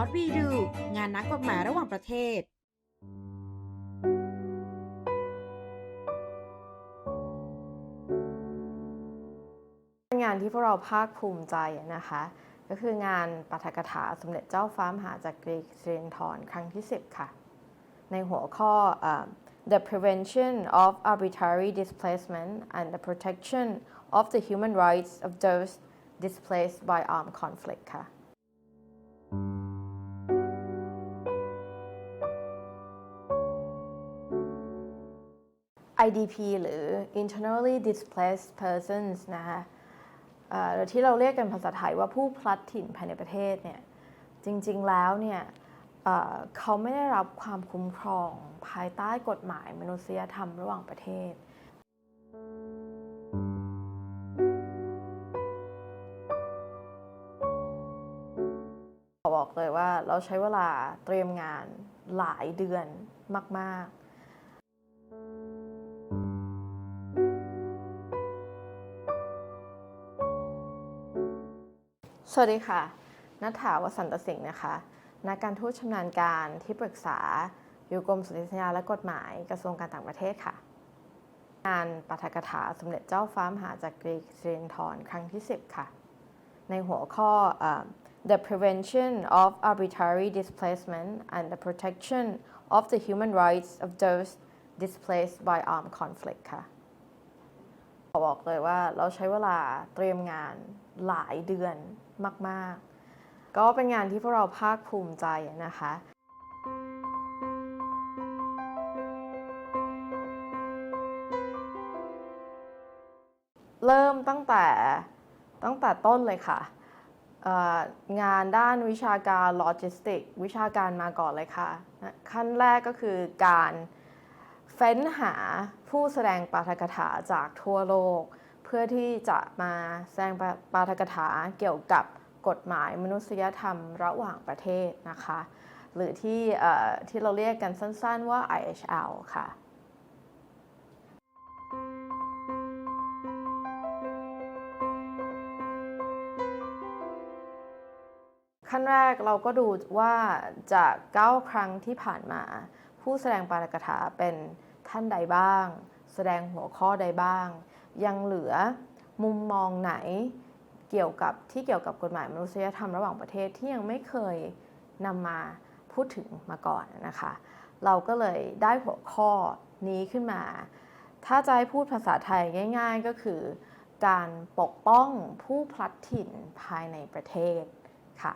What We Do งานนักกฎหมายระหว่างประเทศ งานที่พวกเราภาคภูมิใจนะคะ ก็คืองานปาฐกถาสมเด็จเจ้าฟ้ามหาจักรีสิรินธรครั้งที่ 10 ค่ะ ในหัวข้ออ The prevention of arbitrary displacement and the protection of the human rights of those displaced by armed conflict ค่ะ IDP หรือ internally displaced persons นะคะหรือที่เราเรียกกันภาษาไทยว่าผู้พลัดถิ่นภายในประเทศเนี่ยจริงๆแล้วเนี่ยเอ่อเขาไม่ได้รับความคุ้มครองภายใต้กฎหมายมนุษยธรรมระหว่างประเทศ บอกเลยว่าเราใช้เวลาเตรียมงานหลายเดือนมาก ๆ วัสดีค่ะ นัทถาวสันตสิงห์นะคะ นักการทูตชำนาญการที่ปรึกษา อยู่กรมสนธิสัญญาและกฎหมายกระทรวงการต่างประเทศค่ะ งานปาฐกถาสมเด็จเจ้าฟ้ามหาจักรีสิรินธรครั้งที่ 10 ค่ะ ในหัวข้ออ The prevention of arbitrary displacement and the protection of the human rights of those displaced by armed conflict ค่ะ บอกเลยว่าเราใช้เวลาเตรียมงานหลายเดือนมาก ๆ ก็เป็นงานที่พวกเราภาคภูมิใจนะคะเริ่มตั้งแต่ตั้งแต่ต้นเลยค่ะ งานด้านวิชาการโลจิสติก วิชาการมาก่อนเลยค่ะ ขั้นแรกก็คือการ เฟ้นหาผู้แสดงปาฐกถาจากทั่วโลก เพื่อที่จะมาแสดงปาฐกถาเกี่ยวกับกฎหมายมนุษยธรรมระหว่างประเทศนะคะ หรือที่ที่เราเรียกกันสั้นๆว่า IHL ค่ะขั้นแรกเราก็ดูว่าจาก 9 ครั้งที่ผ่านมา ผู้แสดงปาฐกถาเป็น ท่านใดบ้าง แสดงหัวข้อใดบ้าง ยังเหลือมุมมองไหนเกี่ยวกับที่เกี่ยวกับกฎหมายมนุษยธรรมระหว่างประเทศที่ยังไม่เคยนำมาพูดถึงมาก่อนนะคะ เราก็เลยได้หัวข้อนี้ขึ้นมา ถ้าจะให้พูดภาษาไทยง่าย ๆ ก็คือ การปกป้องผู้พลัดถิ่นภายในประเทศค่ะ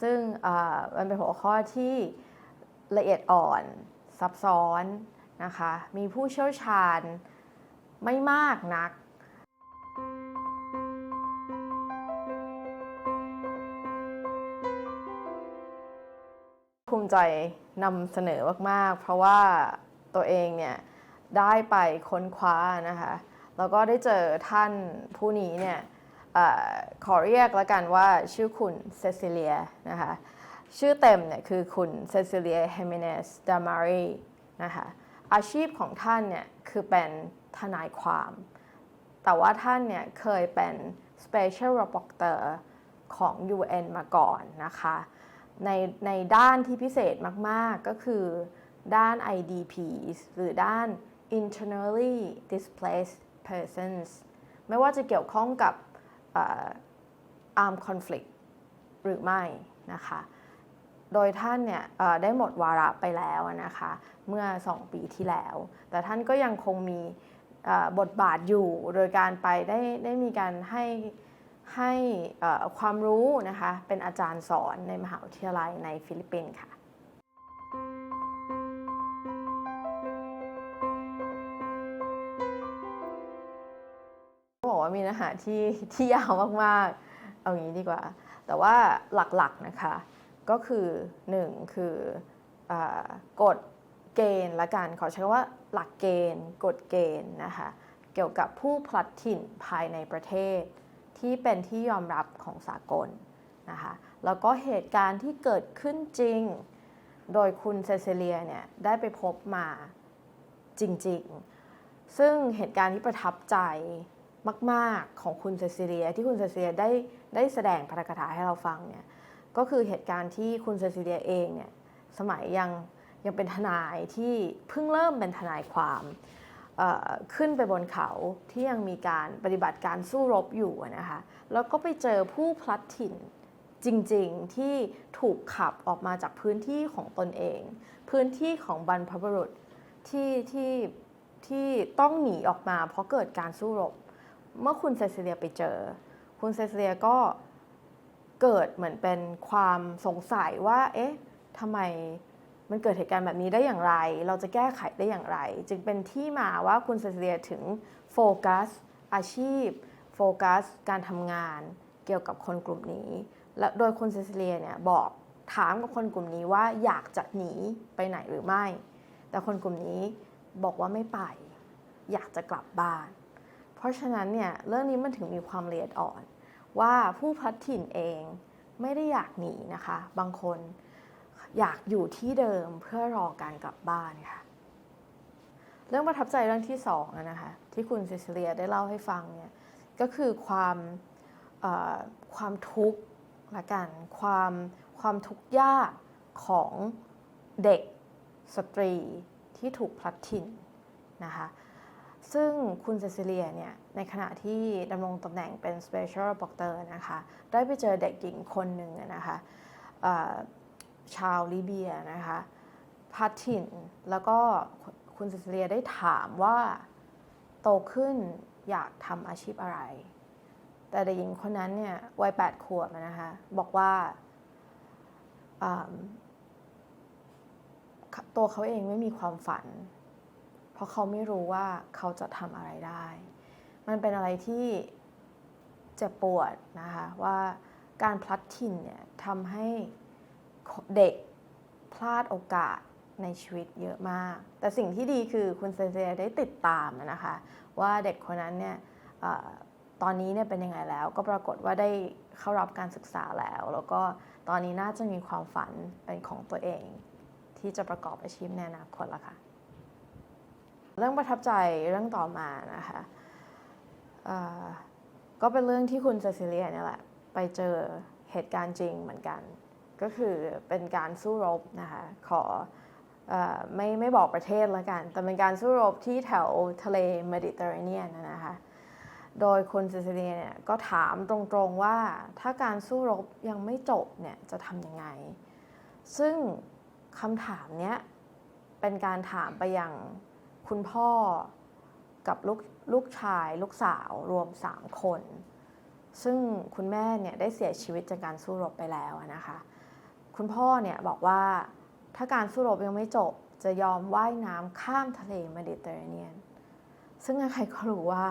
ซึ่งมันเป็นหัวข้อที่ละเอียดอ่อนซับซ้อน นะคะ มีผู้เชี่ยวชาญไม่มากนัก ภูมิใจนำเสนอมากๆ เพราะว่าตัวเองเนี่ยได้ไปค้นคว้านะคะ แล้วก็ได้เจอท่านผู้นี้เนี่ยอขอเรียกแล้วกันว่าชื่อคุณเซซิเลียนะคะชื่อเต็มเนี่ยคือคุณเซซิเลียเฮมิเนสดามารีนะคะ อาชีพของท่านเนี่ยคือเป็นทนายความ แต่ว่าท่านเนี่ยเคยเป็น Special Rapporteur ของ UN มาก่อนนะคะ ในในด้านที่พิเศษมาก ๆ ก็คือด้าน IDP หรือด้าน internally displaced persons ไม่ว่าจะเกี่ยวข้องกับ armed conflict หรือไม่นะคะ โดยท่านเนี่ยได้หมดวาระไปแล้วนะคะเมื่อ 2 ปีที่แล้ว แต่ท่านก็ยังคงมีบทบาทอยู่โดยการไปได้ได้มีการให้ให้ความรู้นะคะเป็นอาจารย์สอนในมหาวิทยาลัยในฟิลิปปินส์ค่ะบอกว่ามีเนื้อหาที่ที่ยาวมากๆ เอางี้ดีกว่า แต่ว่าหลักๆนะคะ ก็คือหนึ่งคืออกฎเกณฑ์ละกัน ขอใช้คำว่าหลักเกณฑ์กฎเกณฑ์นะคะเกี่ยวกับผู้พลัดถิ่นภายในประเทศ ที่เป็นที่ยอมรับของสากลนะคะแล้วก็เหตุการณ์ที่เกิดขึ้นจริง โดยคุณเซซิเลียเนี่ยได้ไปพบมาจริงๆ ซึ่งเหตุการณ์ที่ประทับใจมาก ๆ ของคุณเซซิเลีย ที่คุณเซซิเลียได้ได้แสดงพระคาถาให้เราฟังเนี่ย ก็คือเหตุการณ์ที่คุณเซซิเลียเองเนี่ยสมัยยังยังเป็นทนายที่เพิ่งเริ่มเป็นทนายความขึ้นไปบนเขาที่ยังมีการปฏิบัติการสู้รบอยู่นะคะแล้วก็ไปเจอผู้พลัดถิ่นจริงๆที่ถูกขับออกมาจากพื้นที่ของตนเอง พื้นที่ของบรรพบุรุษที่ที่ที่ต้องหนีออกมาเพราะเกิดการสู้รบ เมื่อคุณเซซิเลียไปเจอ คุณเซซิเลียก็ เกิดเหมือนเป็นความสงสัยว่า เอ๊ะทำไมมันเกิดเหตุการณ์แบบนี้ได้อย่างไร เราจะแก้ไขได้อย่างไร จึงเป็นที่มาว่าคุณเซเลียถึงโฟกัสอาชีพ โฟกัสการทำงานเกี่ยวกับคนกลุ่มนี้ และโดยคุณเซเลียเนี่ยบอกถามกับคนกลุ่มนี้ว่าอยากจะหนีไปไหนหรือไม่ แต่คนกลุ่มนี้บอกว่าไม่ไป อยากจะกลับบ้าน เพราะฉะนั้นเนี่ยเรื่องนี้มันถึงมีความละเอียดอ่อน ว่าผู้พลัดถิ่นเองไม่ได้อยากหนีนะคะ บางคนอยากอยู่ที่เดิมเพื่อรอการกลับบ้านค่ะ เรื่องประทับใจเรื่องที่สองนะคะ ที่คุณเซซิเลียได้เล่าให้ฟังเนี่ยก็คือความความทุกข์ละกันความความทุกข์ยากของเด็กสตรีที่ถูกพลัดถิ่นนะคะ ซึ่งคุณเซซิเลียเนี่ยในขณะที่ดำรงตำแหน่งเป็น Special Rapporteur นะคะได้ไปเจอเด็กหญิงคนหนึ่งนะคะชาวลิเบียนะคะพัดถิ่น แล้วก็คุณเซซิเลียได้ถามว่าโตขึ้นอยากทำอาชีพอะไร แต่เด็กหญิงคนนั้นเนี่ยวัย8ขวบนะคะบอกว่าตัวเขาเองไม่มีความฝัน เพราะเขาไม่รู้ว่าเขาจะทำอะไรได้ มันเป็นอะไรที่เจ็บปวดนะคะว่าการพลัดถิ่นเนี่ยทำให้เด็กพลาดโอกาสในชีวิตเยอะมาก แต่สิ่งที่ดีคือคุณเซเซียได้ติดตามนะคะ ว่าเด็กคนนั้นเนี่ยอตอนนี้เนี่ยเป็นยังไงแล้ว ก็ปรากฏว่าได้เข้ารับการศึกษาแล้ว แล้วก็ตอนนี้น่าจะมีความฝันเป็นของตัวเอง ที่จะประกอบอาชีพในอนาคตละค่ะ เรื่องประทับใจเรื่องต่อมานะคะก็เป็นเรื่องที่คุณเซซิเลียเนี่ยแหละไปเจอเหตุการณ์จริงเหมือนกัน ก็คือเป็นการสู้รบนะคะขออไม่ไม่บอกประเทศแล้วกัน แต่เป็นการสู้รบที่แถวทะเลเมดิเตอร์เรเนียนนะคะโดยคุณเซซิเลียเนี่ยก็ถามตรงๆว่าถ้าการสู้รบยังไม่จบเนี่ยจะทำยังไง ซึ่งคำถามเนี้ยเป็นการถามไปยัง คุณพ่อกับลูกลูกชายลูกสาวรวม 3 คน ซึ่งคุณแม่เนี่ยได้เสียชีวิตจากการสู้รบไปแล้วนะคะ คุณพ่อเนี่ยบอกว่าถ้าการสู้รบยังไม่จบจะยอมว่ายน้ำข้ามทะเลเมดิเตอร์เรเนียน ซึ่งใครก็รู้ว่า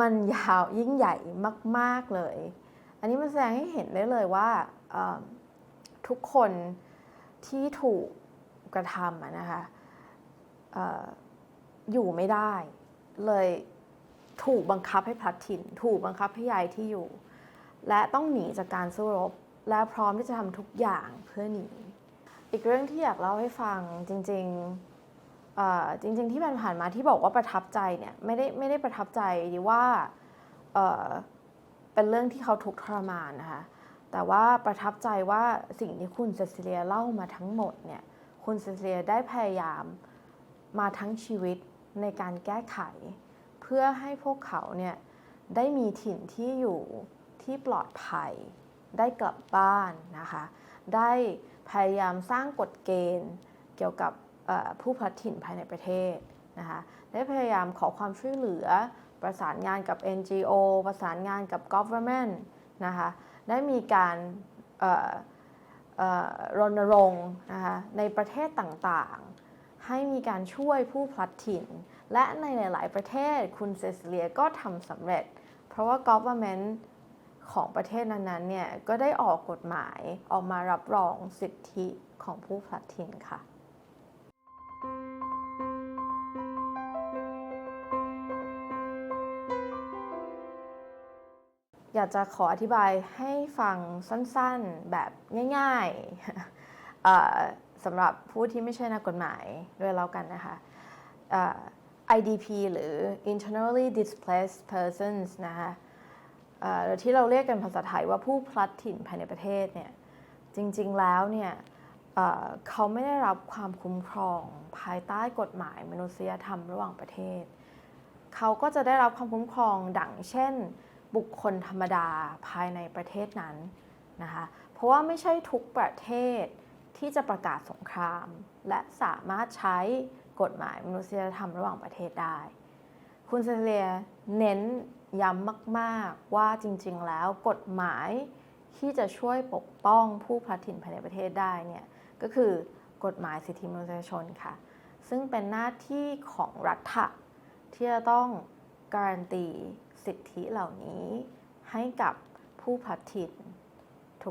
มันยาวยิ่งใหญ่มาก ๆ เลย อันนี้มันแสดงให้เห็นได้เลยว่าทุกคนที่ถูกกระทำนะคะ อยู่ไม่ได้ เลยถูกบังคับให้พลัดถิ่น ถูกบังคับให้ย้ายที่อยู่ และต้องหนีจากการสู้รบ และพร้อมที่จะทำทุกอย่างเพื่อหนี อีกเรื่องที่อยากเล่าให้ฟังจริงๆจริง ๆ ที่ผ่านมาที่บอกว่าประทับใจเนี่ยไม่ได้ไม่ได้ประทับใจดีว่าเเป็นเรื่องที่เขาทุกทรมานนะคะแต่ว่าประทับใจว่าสิ่งที่คุณเซซิเลียเล่ามาทั้งหมดเนี่ยคุณเซซิเลียได้พยายาม มาทั้งชีวิตในการแก้ไข เพื่อให้พวกเขาเนี่ยได้มีถิ่นที่อยู่ที่ปลอดภัย ได้กลับบ้านนะคะ ได้พยายามสร้างกฎเกณฑ์เกี่ยวกับผู้พลัดถิ่นภายในประเทศนะคะได้พยายามขอความช่วยเหลือ ประสานงานกับ NGO ประสานงานกับ government นะคะได้มีการรณรงค์นะคะในประเทศต่างๆ ให้มีการช่วยผู้พลัดถิ่น และในหลาย ๆ ประเทศคุณเซซิเลียก็ทำสำเร็จ เพราะว่า government ของประเทศนั้นๆเนี่ยก็ได้ออกกฎหมายออกมารับรองสิทธิของผู้พลัดถิ่นค่ะอยากจะขออธิบายให้ฟังสั้นๆแบบง่ายๆ สำหรับผู้ที่ไม่ใช่นักกฎหมายด้วยแล้วกันนะคะ IDP หรือ internally displaced persons นะคะหรือที่เราเรียกกันภาษาไทยว่าผู้พลัดถิ่นภายในประเทศเนี่ยจริงๆแล้วเนี่ยเอ่อเขาไม่ได้รับความคุ้มครองภายใต้กฎหมายมนุษยธรรมระหว่างประเทศ เขาก็จะได้รับความคุ้มครองดังเช่น บุคคลธรรมดาภายในประเทศนั้นนะคะเพราะว่าไม่ใช่ทุกประเทศ ที่จะประกาศสงคราม และสามารถใช้กฎหมายมนุษยธรรมระหว่างประเทศได้ คุณเซเลียเน้นย้ำมากๆว่าจริงๆแล้วกฎหมายที่จะช่วยปกป้องผู้พลัดถิ่นภายในประเทศได้เนี่ยก็คือกฎหมายสิทธิมนุษยชนค่ะ ซึ่งเป็นหน้าที่ของรัฐะที่จะต้องการันตีสิทธิเหล่านี้ให้กับผู้พลัดถิ่น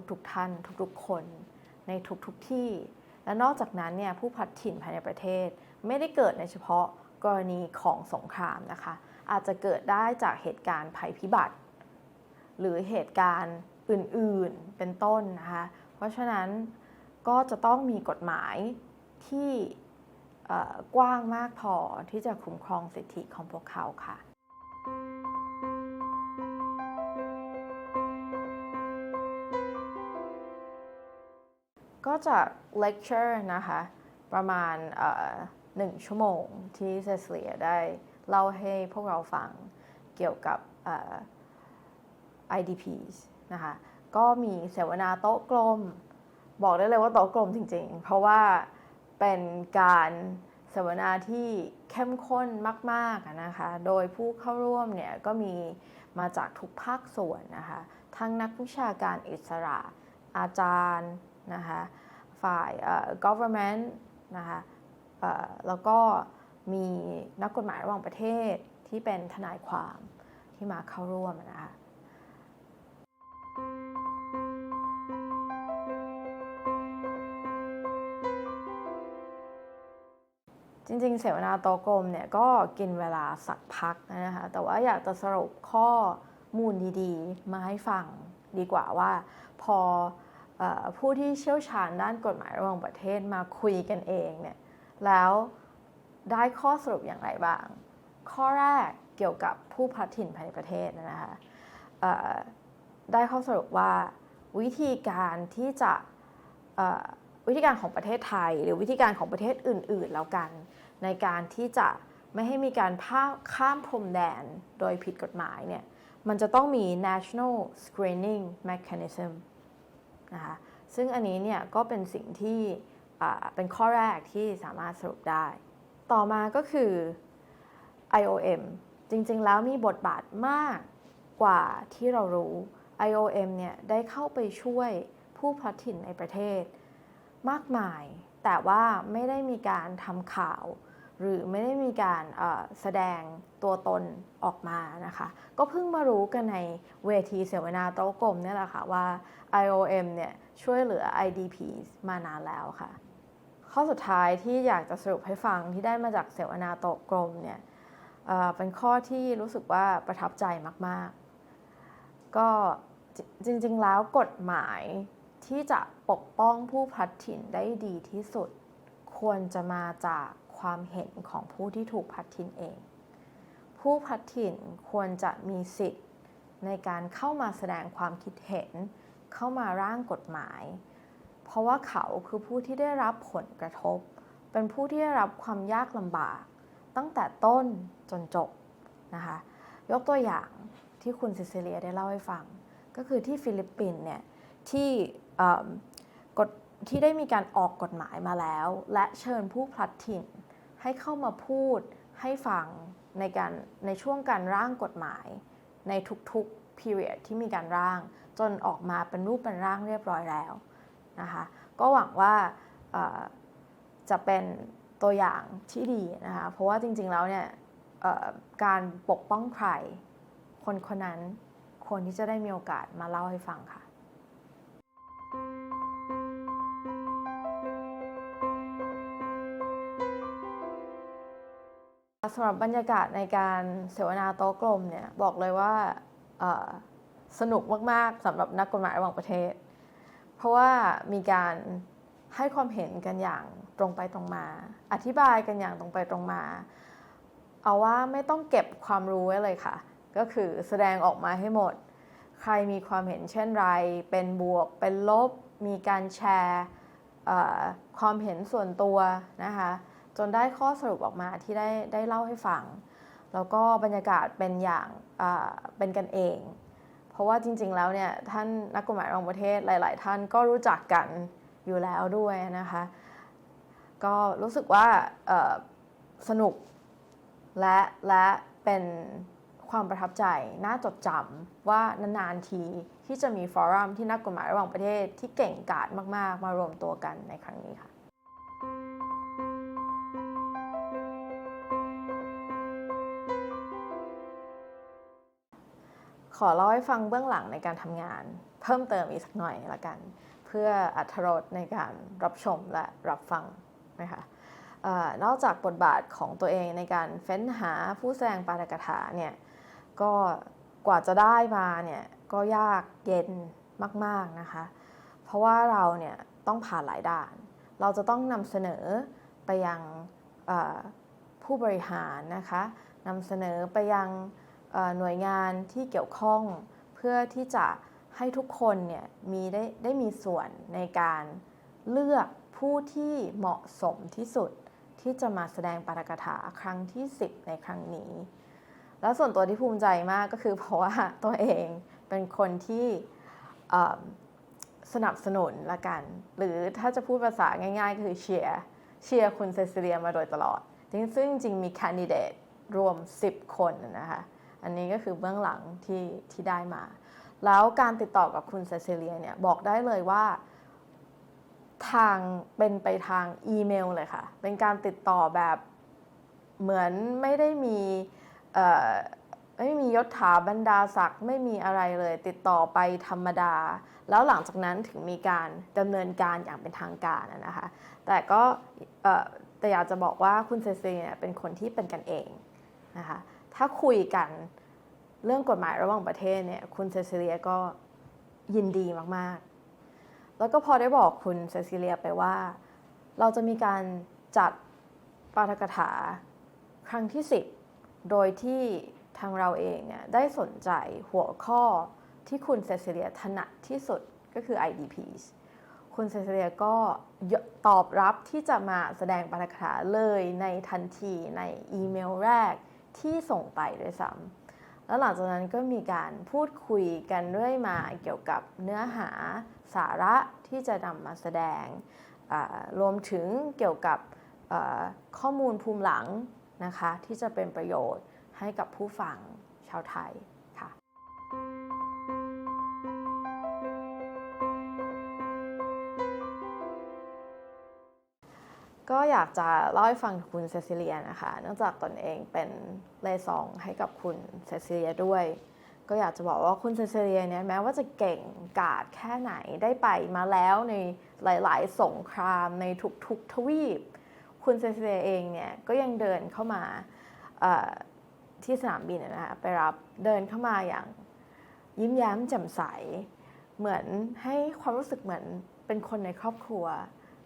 ทุกๆท่านทุกๆคน ในทุกๆที่ และนอกจากนั้นเนี่ยผู้พัดถิ่นภายในประเทศ ไม่ได้เกิดในเฉพาะกรณีของสงครามนะคะ อาจจะเกิดได้จากเหตุการณ์ภัยพิบัติ หรือเหตุการณ์อื่นๆเป็นต้นนะคะ เพราะฉะนั้นก็จะต้องมีกฎหมายที่กว้างมากพอที่จะคุ้มครองสิทธิของพวกเขาค่ะ ก็จะเลคเชอร์นะคะ ประมาณหนึ่งชั่วโมงที่เซซเลียได้เล่าให้พวกเราฟังเกี่ยวกับ IDPs นะคะ ก็มีเสวนาโต๊ะกลม บอกได้เลยว่าโต๊ะกลมจริงๆ เพราะว่าเป็นการเสวนาที่เข้มข้นมากๆนะคะ โดยผู้เข้าร่วมเนี่ยก็มีมาจากทุกภาคส่วนนะคะ ทั้งนักวิชาการอิสระ อาจารย์ นะคะฝ่ายเอ่อ government นะคะแล้วก็มีนักกฎหมายระหว่างประเทศที่เป็นทนายความที่มาเข้าร่วมนะคะจริงๆ เสวนาโตกลมเนี่ยก็กินเวลาสักพักนะคะ แต่ว่าอยากจะสรุปข้อมูลดีๆ มาให้ฟังดีกว่าว่าพอ ผู้ที่เชี่ยวชาญด้านกฎหมายระหว่างประเทศมาคุยกันเองเนี่ยแล้วได้ข้อสรุปอย่างไรบ้าง ข้อแรกเกี่ยวกับผู้พัดถิ่นภายในประเทศนะคะได้ข้อสรุปว่าวิธีการที่จะวิธีการของประเทศไทย หรือวิธีการของประเทศอื่น ๆ แล้วกัน ในการที่จะไม่ให้มีการผ้าข้ามพรมแดนโดยผิดกฎหมายเนี่ยมันจะต้องมี national screening mechanism นะคะซึ่งอันนี้เนี่ยก็เป็นสิ่งที่เป็นข้อแรกที่สามารถสรุปได้ ต่อมาก็คือ IOM จริงๆ แล้วมีบทบาทมากกว่าที่เรารู้ IOM เนี่ยได้เข้าไปช่วยผู้พลัดถิ่นในประเทศ มากมาย แต่ว่าไม่ได้มีการทำข่าว หรือไม่ได้มีการแสดงตัวตนออกมานะคะ ก็เพิ่งมารู้กันในเวทีเสวนาโต๊ะกลมเนี่ยแหละค่ะว่า IOM เนี่ยช่วยเหลือ IDP มานานแล้วค่ะ ข้อสุดท้ายที่อยากจะสรุปให้ฟังที่ได้มาจากเสวนาโต๊ะกลมเนี่ยเเป็นข้อที่รู้สึกว่าประทับใจมาก ๆ ก็จจริง ๆ แล้วกฎหมายที่จะปกป้องผู้พลัดถิ่นได้ดีที่สุด ควรจะมาจาก ความเห็นของผู้ที่ถูกพัดถิ่นเอง ผู้พัดถิ่นควรจะมีสิทธิ์ ในการเข้ามาแสดงความคิดเห็น เข้ามาร่างกฎหมาย เพราะว่าเขาคือผู้ที่ได้รับผลกระทบ เป็นผู้ที่ได้รับความยากลำบาก ตั้งแต่ต้นจนจบนะคะยกตัวอย่างที่คุณซิซิเลียได้เล่าให้ฟัง ก็คือที่ฟิลิปปินส์เนี่ยที่กฎที่ได้มีการออกกฎหมายมาแล้ว และเชิญผู้พลัดถิ่น ให้เข้ามาพูดให้ฟังในการในช่วงการร่างกฎหมาย ในทุกๆ period ที่มีการร่าง จนออกมาเป็นรูปเป็นร่างเรียบร้อยแล้วนะคะก็หวังว่าจะเป็นตัวอย่างที่ดีนะคะเพราะว่าจริงๆแล้วเนี่ยการปกป้องใครคนคนนั้นควรที่จะได้มีโอกาสมาเล่าให้ฟังค่ะ สำหรับบรรยากาศในการเสวนาโต๊ะกลมเนี่ยบอกเลยว่าสนุกมาก ๆสำหรับนักกฎหมายระหว่างประเทศ เพราะว่ามีการให้ความเห็นกันอย่างตรงไปตรงมา อธิบายกันอย่างตรงไปตรงมา เอาว่าไม่ต้องเก็บความรู้ไว้เลยค่ะ ก็คือแสดงออกมาให้หมด ใครมีความเห็นเช่นไร เป็นบวก เป็นลบ มีการแชร์ความเห็นส่วนตัวนะคะ จนได้ข้อสรุปออกมาที่ได้ได้เล่าให้ฟัง แล้วก็บรรยากาศเป็นอย่างเป็นกันเอง เพราะว่าจริง ๆ แล้วเนี่ยท่านนักกฎหมายระหว่างประเทศหลาย ๆ ท่านก็รู้จักกันอยู่แล้วด้วยนะคะ ก็รู้สึกว่าสนุกและและเป็นความประทับใจ น่าจดจำว่านานๆทีที่จะมีฟอรัมที่นักกฎหมายระหว่างประเทศที่เก่งกาจมาก ๆ มารวมตัวกันในครั้งนี้ค่ะ อเล่าให้ฟังเบื้องหลังในการทำงาน เพิ่มเติมอีกสักหน่อยละกัน เพื่ออัธรสในการรับชมและรับฟังนะคะอนอกจากบทบาทของตัวเองในการเฟ้นหาผู้แสดงปาฐกถาเนี่ยก็กว่าจะได้มาเนี่ยก็ยากเย็นมากๆนะคะ เพราะว่าเราเนี่ยต้องผ่านหลายด่าน เราจะต้องนำเสนอไปยังผู้บริหารนะคะนำเสนอไปยัง หน่วยงานที่เกี่ยวข้องเพื่อที่จะให้ทุกคนเนี่ยมีได้ได้มีส่วนในการเลือกผู้ที่เหมาะสมที่สุดที่จะมาแสดงปาฐกถาครั้งที่ 10 ในครั้งนี้ แล้วส่วนตัวที่ภูมิใจมากก็คือเพราะว่าตัวเองเป็นคนที่สนับสนุนละกัน หรือถ้าจะพูดภาษาง่ายๆ คือเชียร์เชียร์คุณเซซิเลียมาโดยตลอด ซึ่งจริงมีแคนดิเดตรวม 10 คนนะคะ อันนี้ก็คือเบื้องหลังที่ที่ได้มา แล้วการติดต่อกับคุณเซซิเลียเนี่ยบอกได้เลยว่าทางเป็นไปทางอีเมลเลยค่ะ เป็นการติดต่อแบบเหมือนไม่ได้มีไม่มียศถาบรรดาศักดิ์ไม่มีอะไรเลย ติดต่อไปธรรมดา แล้วหลังจากนั้นถึงมีการดำเนินการอย่างเป็นทางการนะคะ แต่ก็แต่อยากจะบอกว่าคุณเซซีเนี่ยเป็นคนที่เป็นกันเองนะคะ ถ้าคุยกันเรื่องกฎหมายระหว่างประเทศเนี่ยคุณเซซิเลียก็ยินดีมากๆ แล้วก็พอได้บอกคุณเซซิเลียไปว่า เราจะมีการจัดปาฐกถาครั้งที่ 10 โดยที่ทางเราเองเนี่ยได้สนใจหัวข้อที่คุณเซซิเลียถนัดที่สุดก็คือ IDPs คุณเซซิเลียก็ตอบรับที่จะมาแสดงปาฐกถาเลยในทันทีในอีเมลแรก ที่ส่งไปด้วยซ้ำแล้วหลังจากนั้นก็มีการพูดคุยกันเรื่อยมาเกี่ยวกับเนื้อหาสาระที่จะนำมาแสดง รวมถึงเกี่ยวกับข้อมูลภูมิหลังนะคะที่จะเป็นประโยชน์ให้กับผู้ฟังชาวไทย ก็อยากจะเล่าให้ฟังคุณเซซิเลียนะคะเนื่องจากตนเองเป็นเลซองให้กับคุณเซซิเลียด้วย ก็อยากจะบอกว่าคุณเซซิเลียเนี่ยแม้ว่าจะเก่งกาจแค่ไหนได้ไปมาแล้วในหลาย ๆ สงครามในทุกๆทวีป คุณเซซิเลียเองเนี่ยก็ยังเดินเข้ามาที่สนามบินนะคะไปรับเดินเข้ามาอย่างยิ้มแย้มแจ่มใส เหมือนให้ความรู้สึกเหมือนเป็นคนในครอบครัว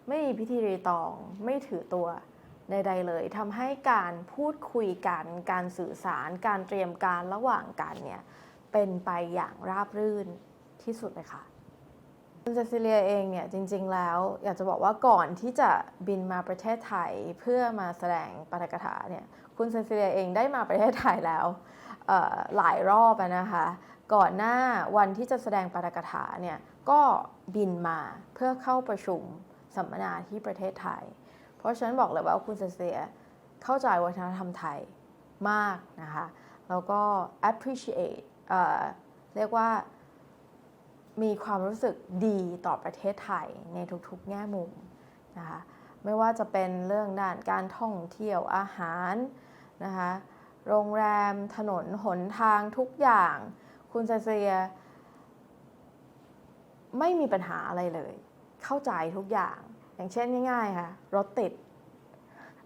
ไม่มีพิธีรีตองไม่ถือตัวใดๆเลยทำให้การพูดคุยกันการสื่อสาร การเตรียมการระหว่างกันเนี่ยเป็นไปอย่างราบรื่นที่สุดเลยค่ะคุณเซซิเลียเองเนี่ยจริง ๆ แล้วอยากจะบอกว่าก่อนที่จะบินมาประเทศไทยเพื่อมาแสดงปาฐกถาเนี่ยคุณเซซิเลียเองได้มาประเทศไทยแล้วหลายรอบนะคะก่อนหน้าวันที่จะแสดงปาฐกถาเนี่ยก็บินมาเพื่อเข้าประชุม สัมมนาที่ประเทศไทย เพราะฉะนั้นบอกเลยว่าคุณเซเซียเข้าใจวัฒนธรรมไทยมากนะคะ แล้วก็ appreciate เอ่อเรียกว่ามีความรู้สึกดีต่อประเทศไทยในทุกๆ แง่มุมนะคะไม่ว่าจะเป็นเรื่องด้านการท่องเที่ยวอาหารนะคะโรงแรมถนนหนทางทุกอย่าง คุณเซเซีย ไม่มีปัญหาอะไรเลย เข้าใจทุกอย่าง อย่างเช่นง่ายๆค่ะ รถติด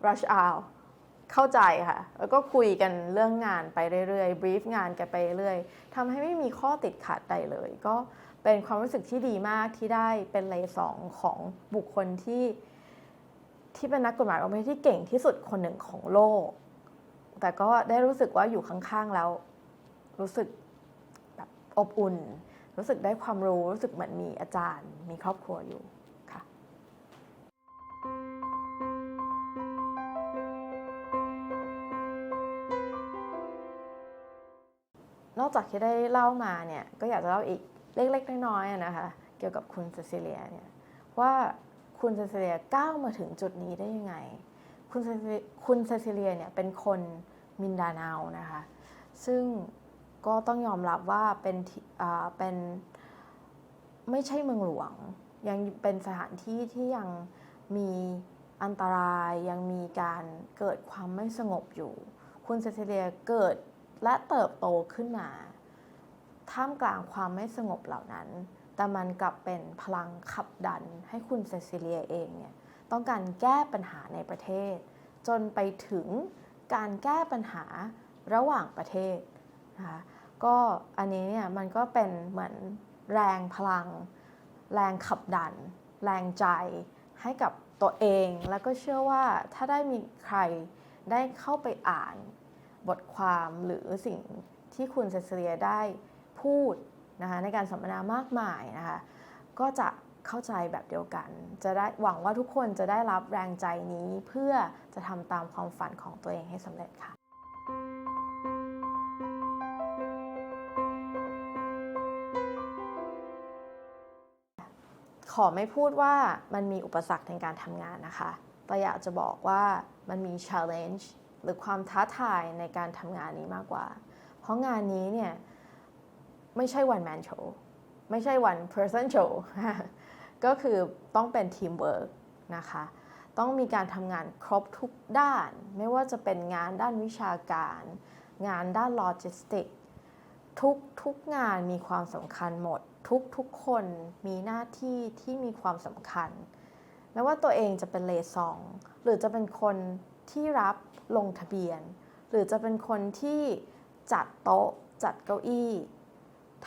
rush hour เข้าใจค่ะ แล้วก็คุยกันเรื่องงานไปเรื่อยๆ brief งานกันไปเรื่อยๆทำให้ไม่มีข้อติดขัดใดเลย ก็เป็นความรู้สึกที่ดีมากที่ได้เป็นเลยสองของบุคคลที่ ที่เป็นนักกฎหมายประเภทที่เก่งที่สุดคนหนึ่งของโลก แต่ก็ได้รู้สึกว่าอยู่ข้างๆแล้ว รู้สึกแบบอบอุ่น รู้สึกได้ความรู้รู้สึกเหมือนมีอาจารย์ มีครอบครัวอยู่ค่ะนอกจากที่ได้เล่ามาเนี่ยก็อยากจะเล่าอีกเล็กๆน้อยๆอะนะคะเกี่ยวกับคุณเซซิเลียเนี่ยว่าคุณเซซิเลียก้าวมาถึงจุดนี้ได้ยังไง คุณเซซิคุณเซซิเลียเนี่ยเป็นคนมินดาเนาวนะคะ ซึ่ง ก็ต้องยอมรับว่าเป็นอ่าเป็นไม่ใช่เมืองหลวง ยังเป็นสถานที่ที่ยังมีอันตรายยังมีการเกิดความไม่สงบอยู่ คุณเซซิเลียเกิดและเติบโตขึ้นมา ท่ามกลางความไม่สงบเหล่านั้น แต่มันกลับเป็นพลังขับดันให้คุณเซซิเลียเองเนี่ยต้องการแก้ปัญหาในประเทศ จนไปถึงการแก้ปัญหาระหว่างประเทศ นะคะก็อันนี้เนี่ยมันก็เป็นเหมือนแรงพลัง แรงขับดัน แรงใจให้กับตัวเอง แล้วก็เชื่อว่าถ้าได้มีใครได้เข้าไปอ่านบทความหรือสิ่งที่คุณเซซิเลียได้พูดนะคะในการสัมมนามากมายนะคะก็จะเข้าใจแบบเดียวกัน จะได้หวังว่าทุกคนจะได้รับแรงใจนี้เพื่อจะทำตามความฝันของตัวเองให้สำเร็จค่ะ อไม่พูดว่ามันมีอุปสรรคในการทำงานนะคะ แต่อยากจะบอกว่ามันมี challenge หรือความท้าทายในการทำงานนี้มากกว่า เพราะงานนี้เนี่ยไม่ใช่ one man show ไม่ใช่ one person show ก็คือต้องเป็น teamwork นะคะ ต้องมีการทำงานครบทุกด้าน ไม่ว่าจะเป็นงานด้านวิชาการ งานด้านโลจิสติก ทุกทุกงานมีความสำคัญหมด ทุกทุกคนมีหน้าที่ที่มีความสำคัญ ไม่ว่าตัวเองจะเป็นเลซอง หรือจะเป็นคนที่รับลงทะเบียน หรือจะเป็นคนที่จัดโต๊ะ จัดเก้าอี้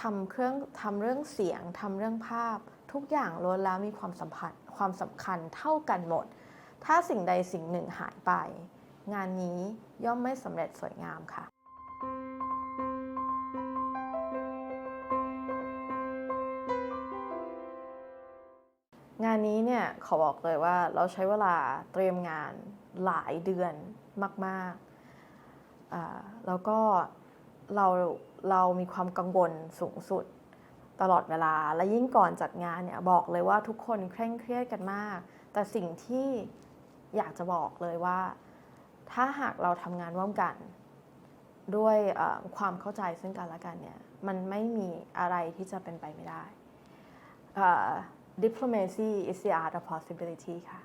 ทำเครื่องทำเรื่องเสียงทำเรื่องภาพ ทุกอย่างล้วนแล้วมีความสัมพันธ์ความสำคัญเท่ากันหมด ถ้าสิ่งใดสิ่งหนึ่งหายไป งานนี้ย่อมไม่สำเร็จสวยงามค่ะ นี้เนี่ยขอบอกเลยว่าเราใช้เวลาเตรียมงานหลายเดือนมากๆ แล้วก็เราเรามีความกังวลสูงสุดตลอดเวลา และยิ่งก่อนจัดงานเนี่ยบอกเลยว่าทุกคนเคร่งเครียดกันมาก แต่สิ่งที่อยากจะบอกเลยว่า ถ้าหากเราทำงานร่วมกัน ด้วยความเข้าใจซึ่งกันและกันเนี่ยมันไม่มีอะไรที่จะเป็นไปไม่ได้ diplomacy is the art of possibility ค่ะ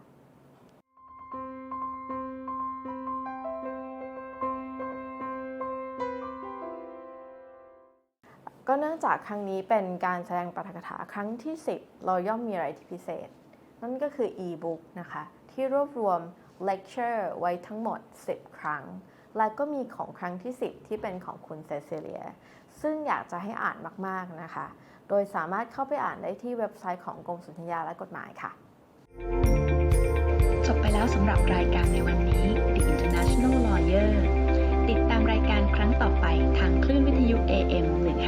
ก็เนื่องจากครั้งนี้เป็นการแสดงปาฐกถาครั้งที่ 10 เราย่อมมีอะไรที่พิเศษ นั่นก็คือ e-book นะคะ ที่รวบรวม lecture ไว้ทั้งหมด 10 ครั้ง และก็มีของครั้งที่ 10 ที่เป็นของคุณเซซิเลีย ซึ่งอยากจะให้อ่านมาก ๆ นะคะ โดยสามารถเข้าไปอ่านได้ที่เว็บไซต์ของกรมสุนทรยาและกฎหมายค่ะ จบไปแล้วสำหรับรายการในวันนี้ The International Lawyer ติดตามรายการครั้งต่อไปทางคลื่นวิทยุ AM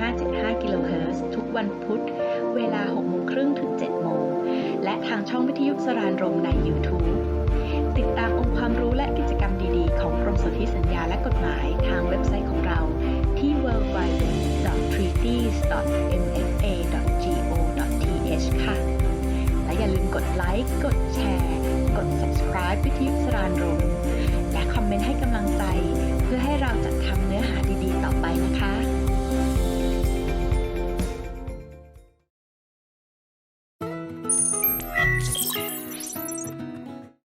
1575 kHz ทุกวันพุธ เวลา6โมงครึ่งถึง7โมง และทางช่องวิทยุสรานรมใน YouTube ติดตามองค์ความรู้และกิจกรรมดีๆ ของกรมสนธิสัญญาและกฎหมายทางเว็บไซต์ของเราที่ w w w treaties.mfa.go.th ค่ะ และอย่าลืมกดไลค์ กดแชร์ กด subscribe วิทยุสรานรมและคอมเมนต์ให้กำลังใจ เพื่อให้เราจัดทำเนื้อหาดีๆ ต่อไปนะคะ